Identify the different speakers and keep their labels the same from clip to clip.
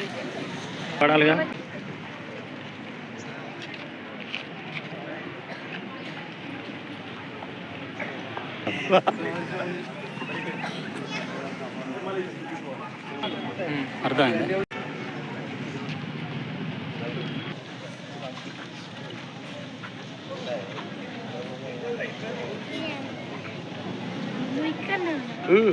Speaker 1: చెప్పాలిగా అర్థమైంది.
Speaker 2: నువ్వు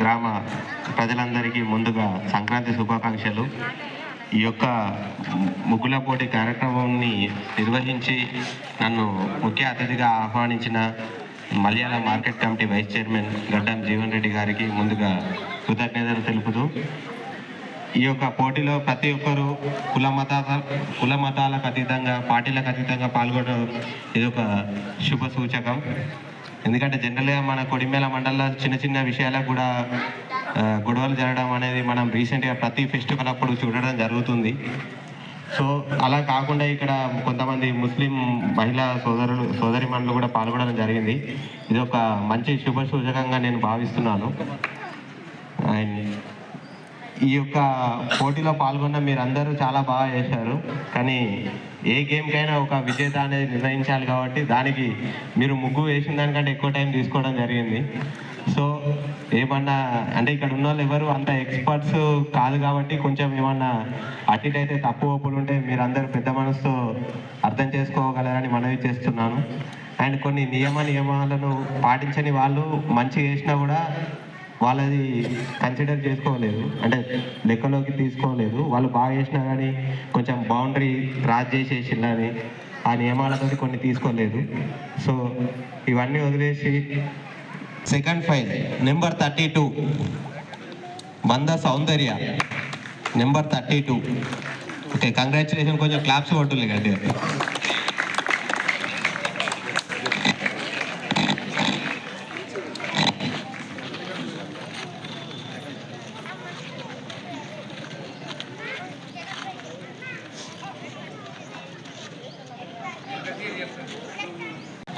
Speaker 3: గ్రామ ప్రజలందరికీ ముందుగా సంక్రాంతి శుభాకాంక్షలు. ఈ యొక్క ముగ్గుల పోటీ కార్యక్రమాన్ని నిర్వహించి నన్ను ముఖ్య అతిథిగా ఆహ్వానించిన Malyala market committee vice chairman Gaddam Jeevan Reddy గారికి ముందుగా కృతజ్ఞతలు తెలుపుతూ ఈ యొక్క పోటీలో ప్రతి ఒక్కరూ కుల మతాల కుల మతాలకు అతీతంగా పార్టీలకు అతీతంగా పాల్గొనడం ఇది ఒక శుభ సూచకం. ఎందుకంటే జనరల్గా మన కొడిమేల మండలంలో చిన్న చిన్న విషయాలకు కూడా గొడవలు జరగడం అనేది మనం రీసెంట్గా ప్రతి ఫెస్టివల్ అప్పుడు చూడడం జరుగుతుంది. సో అలా కాకుండా ఇక్కడ కొంతమంది ముస్లిం మహిళా సోదరులు సోదరి మనులు కూడా పాల్గొనడం జరిగింది. ఇది ఒక మంచి శుభ సూచకంగా నేను భావిస్తున్నాను. అండ్ ఈ యొక్క పోటీలో పాల్గొన్న మీరందరూ చాలా బాగా చేశారు. కానీ ఏ గేమ్కైనా ఒక విజేత అనేది నిర్ణయించాలి కాబట్టి దానికి మీరు ముగ్గు వేసిన దానికంటే ఎక్కువ టైం తీసుకోవడం జరిగింది. సో ఏమన్నా అంటే ఇక్కడ ఉన్న వాళ్ళు ఎవరు అంత ఎక్స్పర్ట్స్ కాదు కాబట్టి కొంచెం ఏమన్నా అటు ఇటు అయితే తప్పు ఒప్పులు ఉంటే మీరందరూ పెద్ద మనసుతో అర్థం చేసుకోగలరని మనవి చేస్తున్నాను. అండ్ కొన్ని నియమ నియమాలను పాటించని వాళ్ళు మంచి చేసినా కూడా వాళ్ళది కన్సిడర్ చేసుకోలేదు. అంటే లెక్కలోకి తీసుకోలేదు. వాళ్ళు బాగా చేసినా కానీ కొంచెం బౌండరీ క్రాస్ చేసేసిల్లని ఆ నియమాలతో కొన్ని తీసుకోలేదు. సో ఇవన్నీ వదిలేసి second file number thirty two Manda Soundarya number thirty two okay congratulation కొంచెం క్లాప్స్ కొట్టులే గడ్డి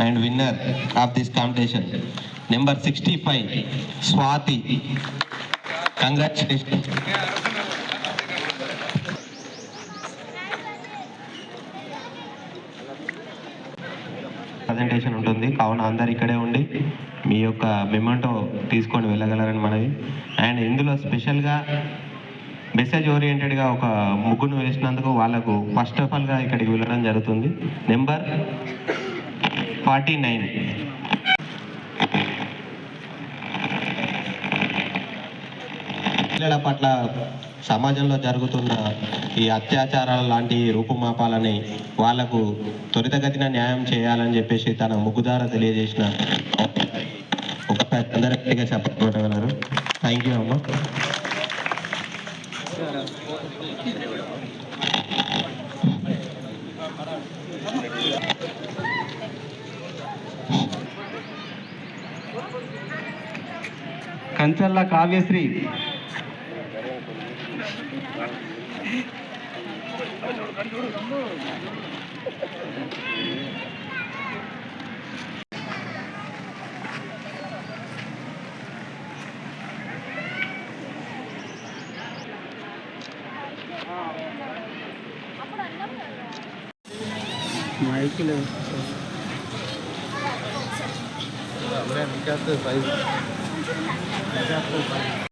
Speaker 3: and winner of this competition number sixty five Swathi congratulation presentation ఉంటుంది. కావున అందరు ఇక్కడే ఉండి మీ యొక్క మెమెంటో తీసుకొని వెళ్ళగలరని మనవి. అండ్ ఇందులో స్పెషల్గా మెసేజ్ ఓరియంటెడ్గా ఒక ముగ్గును వేసినందుకు వాళ్ళకు ఫస్ట్ ఆఫ్ ఆల్గా ఇక్కడికి వెళ్ళడం జరుగుతుంది. నెంబర్ ఫార్టీ నైన్ పిల్లల పట్ల సమాజంలో జరుగుతున్న ఈ అత్యాచారాల లాంటి రూపుమాపాలని వాళ్ళకు త్వరితగతిన న్యాయం చేయాలని చెప్పేసి తన ముగ్గుదార తెలియజేసిన ఒక అందరూ చెప్పగలరు థ్యాంక్ యూ అమ్మ.
Speaker 4: కంచర్ల కావ్యశ్రీ.
Speaker 1: മഴക്കില്ല അവിടെ
Speaker 4: എനിക്കകത്ത് പൈസ